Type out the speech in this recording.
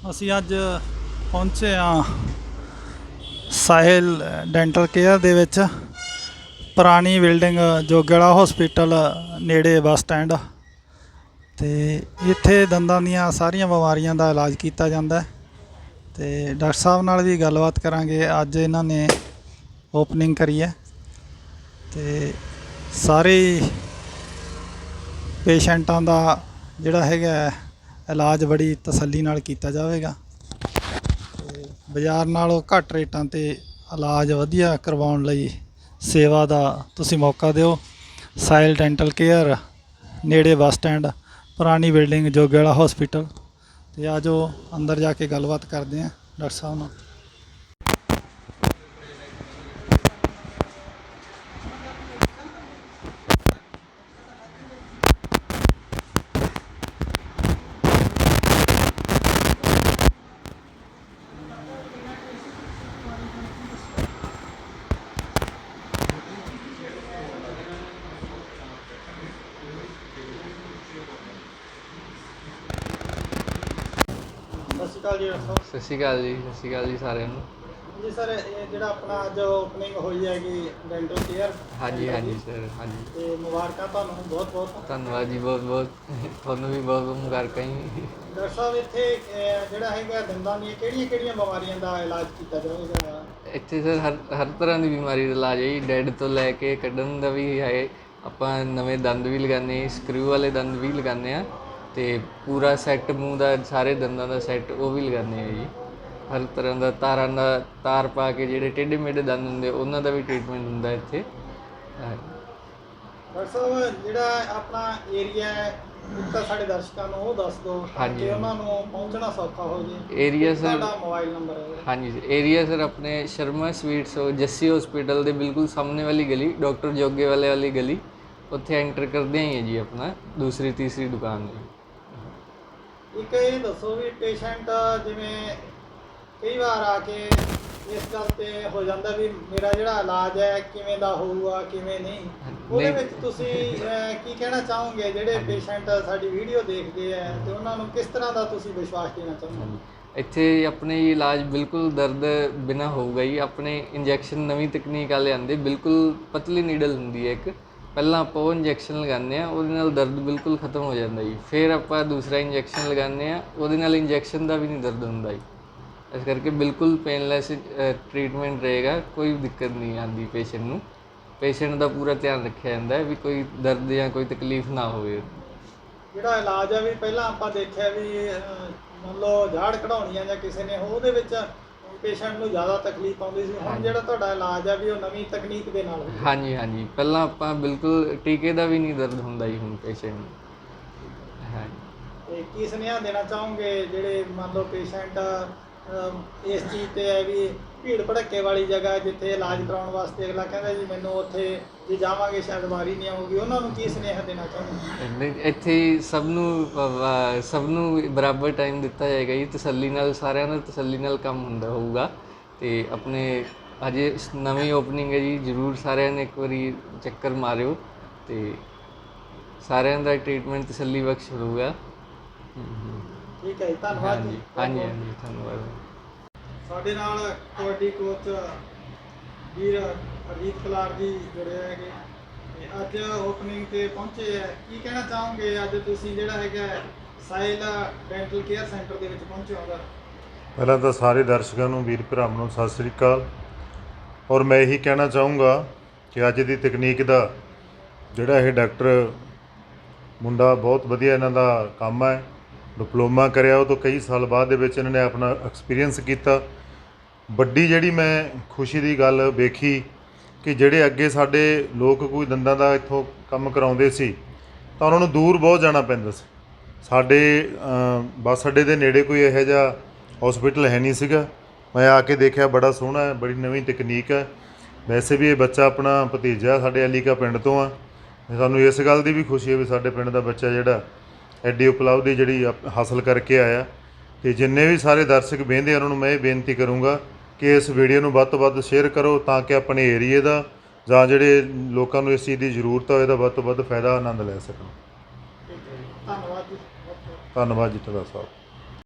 ਅਸੀਂ ਅੱਜ ਪਹੁੰਚੇ ਆ ਸਾਹਿਲ ਡੈਂਟਲ ਕੇਅਰ ਦੇ ਵਿੱਚ। ਪੁਰਾਣੀ ਬਿਲਡਿੰਗ ਜੋਗੇਵਾਲਾ ਹਸਪੀਟਲ ਨੇੜੇ ਬੱਸ ਸਟੈਂਡ। ਤੇ ਇੱਥੇ ਦੰਦਾਂ ਦੀਆਂ ਸਾਰੀਆਂ ਬਿਮਾਰੀਆਂ ਦਾ ਇਲਾਜ ਕੀਤਾ ਜਾਂਦਾ ਹੈ। ਤੇ ਡਾਕਟਰ ਸਾਹਿਬ ਨਾਲ ਵੀ ਗੱਲਬਾਤ ਕਰਾਂਗੇ। ਅੱਜ ਇਹਨਾਂ ਨੇ ਓਪਨਿੰਗ ਕਰੀ ਹੈ। ਤੇ ਸਾਰੇ ਪੇਸ਼ੈਂਟਾਂ ਦਾ ਜਿਹੜਾ ਹੈਗਾ ਇਲਾਜ ਬੜੀ ਤਸੱਲੀ ਨਾਲ ਕੀਤਾ ਜਾਵੇਗਾ। ਤੇ ਬਾਜ਼ਾਰ ਨਾਲੋਂ ਘੱਟ ਰੇਟਾਂ ਤੇ ਇਲਾਜ ਵਧੀਆ ਕਰਵਾਉਣ ਲਈ ਸੇਵਾ ਦਾ ਤੁਸੀਂ ਮੌਕਾ ਦਿਓ। ਸਾਇਲ ਡੈਂਟਲ ਕੇਅਰ, ਨੇੜੇ ਬੱਸ ਸਟੈਂਡ, ਪੁਰਾਣੀ ਬਿਲਡਿੰਗ ਜੋਗੇਵਾਲਾ ਹਸਪੀਟਲ ਤੇ ਆਜੋ ਅੰਦਰ ਜਾ ਕੇ ਗੱਲਬਾਤ ਕਰਦੇ ਹਾਂ, ਡਾਕਟਰ ਸਾਹਿਬ ਨਾਲ ਸਤਿ ਸ਼੍ਰੀ ਅਕਾਲ ਜੀ ਡਾਕਟਰ ਸਤਿ ਸ਼੍ਰੀ ਅਕਾਲ ਜੀ ਸਤਿ ਸ਼੍ਰੀ ਅਕਾਲ ਜੀ ਸਾਰਿਆਂ ਨੂੰ। ਜੀ ਸਰ ਇਹ ਜਿਹੜਾ ਆਪਣਾ ਅੱਜ ਓਪਨਿੰਗ ਹੋਈ ਹੈਗੀ ਡੈਂਟਲ ਕੇਅਰ ਹਾਂਜੀ ਹਾਂਜੀ ਸਰ ਹਾਂਜੀ। ਤੇ ਮੁਬਾਰਕਾਂ ਤੁਹਾਨੂੰ ਬਹੁਤ ਬਹੁਤ। ਧੰਨਵਾਦ ਜੀ ਬਹੁਤ ਬਹੁਤ। ਤੁਹਾਨੂੰ ਵੀ ਬਹੁਤ ਬਹੁਤ ਮੁਬਾਰਕਾਂ ਜੀ। ਡਾਕਟਰ ਸਾਹਿਬ ਇੱਥੇ ਅਹ, ਜਿਹੜਾ ਹੈਗਾ ਦੰਦਾਂ ਦੀਆਂ ਕਿਹੜੀਆਂ ਕਿਹੜੀਆਂ ਬਿਮਾਰੀਆਂ ਦਾ ਇਲਾਜ ਕੀਤਾ ਜਾਵੇਗਾ ਇੱਥੇ ਸਰ ਹਰ ਹਰ ਤਰ੍ਹਾਂ ਦੀ ਬਿਮਾਰੀ ਦਾ ਇਲਾਜ ਹੈ ਜੀ। ਡੈਡ ਤੋਂ ਲੈ ਕੇ ਕੱਢਣ ਦਾ ਵੀ ਹੈ। ਆਪਾਂ ਨਵੇਂ ਦੰਦ ਵੀ ਲਗਾਉਂਦੇ ਹਾਂ ਸਕਰੂ ਵਾਲੇ ਦੰਦ ਵੀ ਲਗਾਉਂਦੇ ਆ ਤੇ ਪੂਰਾ ਸੈੱਟ ਮੂੰਹ ਦਾ ਸਾਰੇ ਦੰਦਾਂ ਦਾ ਸੈੱਟ ਉਹ ਵੀ ਲਗਾਉਂਦੇ ਆ ਜੀ। ਹਰ ਤਰ੍ਹਾਂ ਦਾ ਤਾਰਾਂ ਦਾ ਤਾਰ ਪਾ ਕੇ ਜਿਹੜੇ ਟੇਢੇ ਮੇਢੇ ਦੰਦ ਹੁੰਦੇ ਉਹਨਾਂ ਦਾ ਵੀ ਟ੍ਰੀਟਮੈਂਟ ਹੁੰਦਾ ਇੱਥੇ। ਹਾਂ। ਡਾਕਟਰ ਸਾਹਿਬ ਜਿਹੜਾ ਆਪਣਾ ਏਰੀਆ ਹੈ ਇੱਕ ਤਾਂ ਸਾਡੇ ਦਰਸ਼ਕਾਂ ਨੂੰ ਉਹ ਦੱਸ ਦਿਓ ਤਾਂ ਹਾਂਜੀ, ਕਿ ਉਹਨਾਂ ਨੂੰ ਪਹੁੰਚਣਾ ਸੌਖਾ ਹੋ ਜੇ। ਏਰੀਆ ਸਰ ਤੁਹਾਡਾ ਮੋਬਾਈਲ ਨੰਬਰ ਹੈ। ਹਾਂਜੀ ਏਰੀਆ ਸਰ ਆਪਣੇ ਸ਼ਰਮਾ ਸਵੀਟਸ ਉਹ ਜੱਸੀ ਹਸਪੀਟਲ ਦੇ ਬਿਲਕੁਲ ਸਾਹਮਣੇ ਵਾਲੀ ਗਲੀ ਡਾਕਟਰ ਜੋਗੇ ਵਾਲੇ ਵਾਲੀ ਗਲੀ। ਉੱਥੇ ਐਂਟਰ ਕਰਦੇ ਹੀ ਹੈ ਜੀ ਆਪਣਾ ਦੂਸਰੀ ਤੀਸਰੀ ਦੁਕਾਨ ਹੈ ਇੱਕ ਇਹ ਦੱਸੋ ਵੀ ਪੇਸ਼ੈਂਟ ਜਿਵੇਂ ਕਈ ਵਾਰ ਆ ਕੇ ਇਸ ਗੱਲ ਤੇ ਹੋ ਜਾਂਦਾ ਵੀ ਮੇਰਾ ਜਿਹੜਾ ਇਲਾਜ ਹੈ ਕਿਵੇਂ ਦਾ ਹੋਊਗਾ ਕਿਵੇਂ ਨਹੀਂ? ਉਹਦੇ। ਵਿੱਚ ਤੁਸੀਂ ਅਹ, ਕੀ ਕਹਿਣਾ ਚਾਹੋਗੇ? ਜਿਹੜੇ ਪੇਸ਼ੈਂਟ ਸਾਡੀ ਵੀਡੀਓ ਦੇਖਦੇ ਆ ਤੇ ਉਹਨਾਂ ਨੂੰ ਕਿਸ ਤਰ੍ਹਾਂ ਦਾ ਤੁਸੀਂ ਵਿਸ਼ਵਾਸ ਦੇਣਾ ਚਾਹੋਗੇ? ਇੱਥੇ ਆਪਣੇ ਹੀ ਇਲਾਜ ਬਿਲਕੁਲ ਦਰਦ ਬਿਨਾ ਹੋਊਗਾ ਜੀ ਆਪਣੇ ਇੰਜੈਕਸ਼ਨ ਨਵੀਂ ਤਕਨੀਕ ਵਾਲੇ ਆਂਦੇ ਬਿਲਕੁਲ ਪਤਲੀ ਨੀਡਲ ਹੁੰਦੀ ਹੈ ਇੱਕ। ਪਹਿਲਾਂ ਆਪਾਂ ਉਹ ਇੰਜੈਕਸ਼ਨ ਲਗਾਉਂਦੇ ਆ ਉਹਦੇ ਨਾਲ ਦਰਦ ਬਿਲਕੁਲ ਖਤਮ ਹੋ ਜਾਂਦਾ ਜੀ। ਫਿਰ ਆਪਾਂ ਦੂਸਰਾ ਇੰਜੈਕਸ਼ਨ ਲਗਾਉਂਦੇ ਆ ਉਹਦੇ ਨਾਲ ਇੰਜੈਕਸ਼ਨ ਦਾ ਵੀ ਨਹੀਂ ਦਰਦ ਹੁੰਦਾ ਜੀ। ਇਸ ਕਰਕੇ ਬਿਲਕੁਲ ਪੇਨਲੈਸ ਟ੍ਰੀਟਮੈਂਟ ਰਹੇਗਾ, ਕੋਈ ਦਿੱਕਤ ਨਹੀਂ ਆਉਂਦੀ ਪੇਸ਼ੈਂਟ ਨੂੰ। ਪੇਸ਼ੈਂਟ ਦਾ ਪੂਰਾ ਧਿਆਨ ਰੱਖਿਆ ਜਾਂਦਾ ਹੈ ਵੀ ਕੋਈ ਦਰਦ ਜਾਂ ਕੋਈ ਤਕਲੀਫ ਨਾ ਹੋਵੇ। ਜਿਹੜਾ ਇਲਾਜ ਆ ਵੀ ਪਹਿਲਾਂ ਆਪਾਂ ਦੇਖਿਆ ਵੀ ਮੰਨ ਲਓ ਝਾੜ ਕਢਾਉਣੀ ਜਾਂ ਕਿਸੇ ਨੇ, ਉਹਦੇ ਵਿੱਚ ਪੇਸ਼ੈਂਟ ਨੂੰ ਜ਼ਿਆਦਾ ਤਕਲੀਫ ਆਉਂਦੀ ਸੀ। ਹੁਣ ਜਿਹੜਾ ਤੁਹਾਡਾ ਇਲਾਜ ਆ ਵੀ ਉਹ ਨਵੀਂ ਤਕਨੀਕ ਦੇ ਨਾਲ। ਹਾਂਜੀ ਹਾਂਜੀ। ਪਹਿਲਾਂ ਆਪਾਂ ਬਿਲਕੁਲ ਟੀਕੇ ਦਾ ਵੀ ਨਹੀਂ ਦਰਦ ਹੁੰਦਾ ਜੀ ਹੁਣ ਪੇਸ਼ੈਂਟ ਨੂੰ। ਹਾਂਜੀ। ਤੇ ਕੀ ਸੁਨੇਹਾ ਦੇਣਾ ਚਾਹੋਗੇ ਜਿਹੜੇ ਮੰਨ ਲਓ ਪੇਸ਼ੈਂਟ ਇਸ ਚੀਜ਼ ਤੇ ਹੈ ਵੀ ਭੀੜ ਭੜੱਕੇ ਵਾਲੀ ਜਗ੍ਹਾ ਜਿੱਥੇ ਇਲਾਜ ਕਰਾਉਣ ਵਾਸਤੇ ਅਗਲਾ ਕਹਿੰਦਾ ਜੀ ਮੈਨੂੰ ਉੱਥੇ ਜੇ ਜਾਵਾਂਗੇ ਸ਼ਾਇਦ ਵਾਰੀ ਨਹੀਂ ਆਊਗੀ। ਉਹਨਾਂ ਨੂੰ ਕੀ ਸੁਨੇਹਾ ਦੇਣਾ ਚਾਹੋਗੇ ਨਹੀਂ, ਇੱਥੇ ਸਭ ਨੂੰ ਸਭ ਨੂੰ ਬਰਾਬਰ ਟਾਈਮ ਦਿੱਤਾ ਜਾਏਗਾ ਜੀ। ਤਸੱਲੀ ਨਾਲ ਸਾਰਿਆਂ ਦਾ ਤਸੱਲੀ ਨਾਲ ਕੰਮ ਹੁੰਦਾ ਹੋਊਗਾ। ਤੇ ਆਪਣੇ ਅਜੇ ਨਵੀਂ ਓਪਨਿੰਗ ਹੈ ਜੀ ਜਰੂਰ ਸਾਰਿਆਂ ਨੇ ਇੱਕ ਵਾਰੀ ਚੱਕਰ ਮਾਰਿਓ। ਤੇ ਸਾਰਿਆਂ ਦਾ ਟ੍ਰੀਟਮੈਂਟ ਤਸੱਲੀ ਬਖਸ਼ ਹੋਊਗਾ। ਠੀਕ ਹੈ ਜੀ ਧੰਨਵਾਦ ਜੀ। ਹਾਂਜੀ ਹਾਂਜੀ ਧੰਨਵਾਦ। ਸਾਡੇ ਨਾਲ ਕਬੱਡੀ ਕੋਚ ਵੀਰ ਅਰਜੀਤ ਕਲਾਰ ਜੀ ਜੁੜੇ ਹੈਗੇ। ਤੇ ਅੱਜ ਓਪਨਿੰਗ ਤੇ ਪਹੁੰਚੇ ਹੈ। ਕੀ ਕਹਿਣਾ ਚਾਹੋਗੇ? ਅੱਜ ਤੁਸੀਂ ਜਿਹੜਾ ਹੈਗਾ ਸਾਇਲ ਡੈਂਟਲ ਕੇਅਰ ਸੈਂਟਰ ਦੇ ਵਿੱਚ ਪਹੁੰਚੇ ਹੋਗਾ। ਪਹਿਲਾਂ ਤਾਂ ਸਾਰੇ ਦਰਸ਼ਕਾਂ ਨੂੰ ਵੀਰ ਭਰਾਵਾਂ ਨੂੰ ਸਤਿ ਸ੍ਰੀ ਅਕਾਲ। ਔਰ ਮੈਂ ਇਹੀ ਕਹਿਣਾ ਚਾਹੂੰਗਾ ਕਿ ਅੱਜ ਦੀ ਤਕਨੀਕ ਦਾ ਜਿਹੜਾ ਇਹ ਡਾਕਟਰ ਮੁੰਡਾ ਬਹੁਤ ਵਧੀਆ ਇਹਨਾਂ ਦਾ ਕੰਮ ਹੈ। ਡਿਪਲੋਮਾ ਕਰਿਆ ਉਹ ਤੋਂ ਕਈ ਸਾਲ ਬਾਅਦ ਦੇ ਵਿੱਚ ਇਹਨਾਂ ਨੇ ਆਪਣਾ ਐਕਸਪੀਰੀਅੰਸ ਕੀਤਾ। ਵੱਡੀ ਜਿਹੜੀ ਮੈਂ ਖੁਸ਼ੀ ਦੀ ਗੱਲ ਵੇਖੀ ਕਿ ਜਿਹੜੇ ਅੱਗੇ ਸਾਡੇ ਲੋਕ ਕੋਈ ਦੰਦਾਂ ਦਾ ਇੱਥੋਂ ਕੰਮ ਕਰਾਉਂਦੇ ਸੀ ਤਾਂ ਉਹਨਾਂ ਨੂੰ ਦੂਰ ਬਹੁਤ ਜਾਣਾ ਪੈਂਦਾ ਸੀ। ਸਾਡੇ ਅ, ਬੱਸ ਅੱਡੇ ਦੇ ਨੇੜੇ ਕੋਈ ਇਹੋ ਜਿਹਾ ਹਸਪੀਟਲ ਹੈ ਨਹੀਂ ਸੀਗਾ। ਮੈਂ ਆ ਕੇ ਦੇਖਿਆ ਬੜਾ ਸੋਹਣਾ ਹੈ ਬੜੀ ਨਵੀਂ ਤਕਨੀਕ ਹੈ। ਵੈਸੇ ਵੀ ਇਹ ਬੱਚਾ ਆਪਣਾ ਭਤੀਜਾ ਸਾਡੇ ਅਲੀਕਾ ਪਿੰਡ ਤੋਂ ਆ। ਸਾਨੂੰ ਇਸ ਗੱਲ ਦੀ ਵੀ ਖੁਸ਼ੀ ਹੈ ਵੀ ਸਾਡੇ ਪਿੰਡ ਦਾ ਬੱਚਾ ਜਿਹੜਾ ਐਡੀ ਉਪਲਬਧੀ ਜਿਹੜੀ ਹਾਸਲ ਕਰਕੇ ਆਇਆ। ਤੇ ਜਿੰਨੇ ਵੀ ਸਾਰੇ ਦਰਸ਼ਕ ਵੇਖਦੇ ਆ ਉਹਨਾਂ ਨੂੰ ਮੈਂ ਇਹ ਬੇਨਤੀ ਕਰੂੰਗਾ ਕਿ ਇਸ ਵੀਡੀਓ ਨੂੰ ਵੱਧ ਤੋਂ ਵੱਧ ਸ਼ੇਅਰ ਕਰੋ ਤਾਂ ਕਿ ਆਪਣੇ ਏਰੀਏ ਦਾ ਜਾਂ ਜਿਹੜੇ ਲੋਕਾਂ ਨੂੰ ਇਸ ਚੀਜ਼ ਦੀ ਜ਼ਰੂਰਤ ਹੋਵੇ ਦਾ ਵੱਧ ਤੋਂ ਵੱਧ ਫਾਇਦਾ ਆਨੰਦ ਲੈ ਸਕਣ। ਧੰਨਵਾਦ ਜੀ ਧੰਨਵਾਦ ਜੀ ਤੁਹਾਡਾ ਸਾਹਿਬ